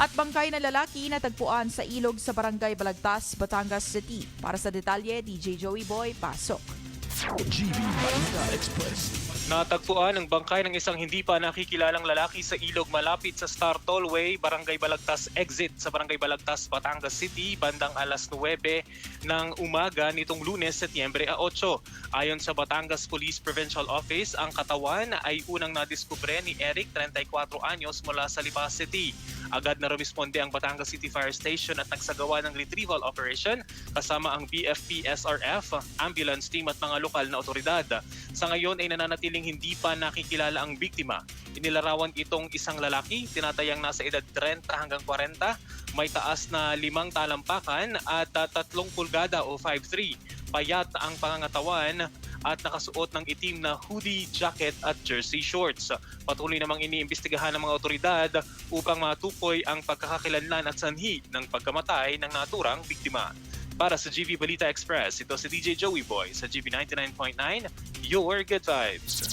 At bangkay na lalaki natagpuan sa ilog sa barangay Balagtas, Batangas City. Para sa detalye, DJ Joey Boy, pasok. GB Express. Natagpuan ang bangkay ng isang hindi pa nakikilalang lalaki sa ilog malapit sa Star Tollway, Barangay Balagtas Exit sa Barangay Balagtas, Batangas City, bandang alas 9 ng umaga nitong lunes, Setyembre 8. Ayon sa Batangas Police Provincial Office, ang katawan ay unang nadiskubre ni Eric, 34 anyos, mula sa Lipa City. Agad na rumisponde ang Batangas City Fire Station at nagsagawa ng retrieval operation kasama ang BFP SRF, ambulance team at mga lokal na otoridad. Sa ngayon ay nananatiling hindi pa nakikilala ang biktima. Inilarawan itong isang lalaki, tinatayang nasa edad 30 hanggang 40, may taas na limang talampakan at uh, tatlong pulgada o 5'3". Payat ang pangangatawan at nakasuot ng itim na hoodie, jacket at jersey shorts. Patuloy namang iniimbestigahan ng mga otoridad upang matukoy ang pagkakakilanlan at sanhi ng pagkamatay ng naturang biktima. Para sa GV Balita Express, ito si DJ Joey Boy sa GV 99.9, Your Good Vibes.